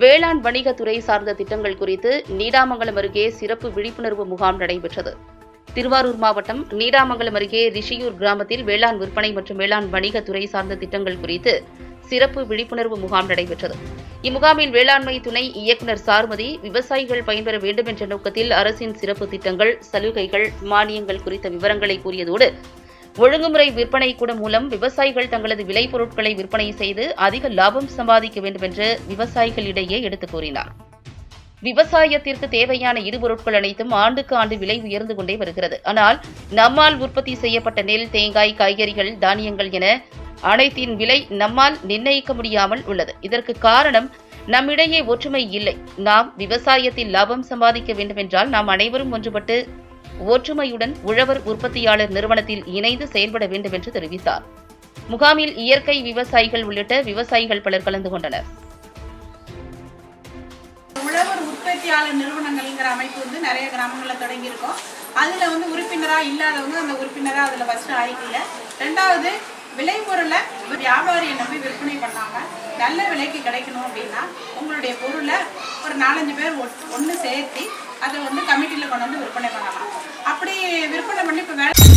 வேளாண் வணிகத்துறை சார்ந்த திட்டங்கள் குறித்து நீடாமங்கலம் அருகே சிறப்பு விழிப்புணர்வு முகாம் நடைபெற்றது. திருவாரூர் மாவட்டம் நீடாமங்கலம் அருகே ரிஷியூர் கிராமத்தில் வேளாண் விற்பனை மற்றும் வேளாண் வணிகத்துறை சார்ந்த திட்டங்கள் குறித்து சிறப்பு விழிப்புணர்வு முகாம் நடைபெற்றது. இம்முகாமில் வேளாண்மை துணை இயக்குநர் சார்மதி விவசாயிகள் பயன்பெற வேண்டும் என்ற நோக்கத்தில் அரசின் சிறப்பு திட்டங்கள் சலுகைகள் மானியங்கள் குறித்த விவரங்களை கூறியதோடு ஒழுங்குமுறை விற்பனை கூட மூலம் விவசாயிகள் தங்களது விளைபொருட்களை விற்பனை செய்து அதிக லாபம் சம்பாதிக்க வேண்டும் என்று விவசாயிகளிடையே எடுத்துக் கூறினார். விவசாயத்திற்கு தேவையான இடுபொருட்கள் அனைத்தும் ஆண்டுக்கு ஆண்டு விலை உயர்ந்து கொண்டே வருகிறது. ஆனால் நம்மால் உற்பத்தி செய்யப்பட்ட நெல் தேங்காய் காய்கறிகள் தானியங்கள் என அனைத்தின் விலை நம்மால் நிர்ணயிக்க முடியாமல் உள்ளது. இதற்கு காரணம் நம்மிடையே ஒற்றுமை இல்லை. நாம் விவசாயத்தில் லாபம் சம்பாதிக்க வேண்டுமென்றால் நாம் அனைவரும் ஒன்றுபட்டு ஒற்றுமையுடன் உழவர் உற்பத்தியாளர் நிறுவனத்தில் இணைந்து செயல்பட வேண்டும் என்று தெரிவித்தார். முகாமில் இயற்கை விவசாயிகள் உள்ளிட்ட விவசாயிகள் பலர் கலந்து கொண்டனர். உழவர் உற்பத்தியாளர் நிறுவனங்கள்ங்கிற அமைப்பு வந்து நிறைய கிராமங்களில் தொடங்கியிருக்கோம். அதில் வந்து உறுப்பினராக இல்லாதவங்க அந்த உறுப்பினராக அதில் ஃபஸ்ட்டு ஆகிக்கல ரெண்டாவது விளைபொருளை வியாபாரியை நம்பி விற்பனை பண்ணாமல் நல்ல விலைக்கு கிடைக்கணும் அப்படின்னா உங்களுடைய பொருளை ஒரு நாலஞ்சு பேர் ஒன்று சேர்த்து அதை வந்து கமிட்டியில் கொண்டு வந்து விற்பனை பண்ணலாம். அப்படி விற்பனை பண்ணி இப்போ வேலை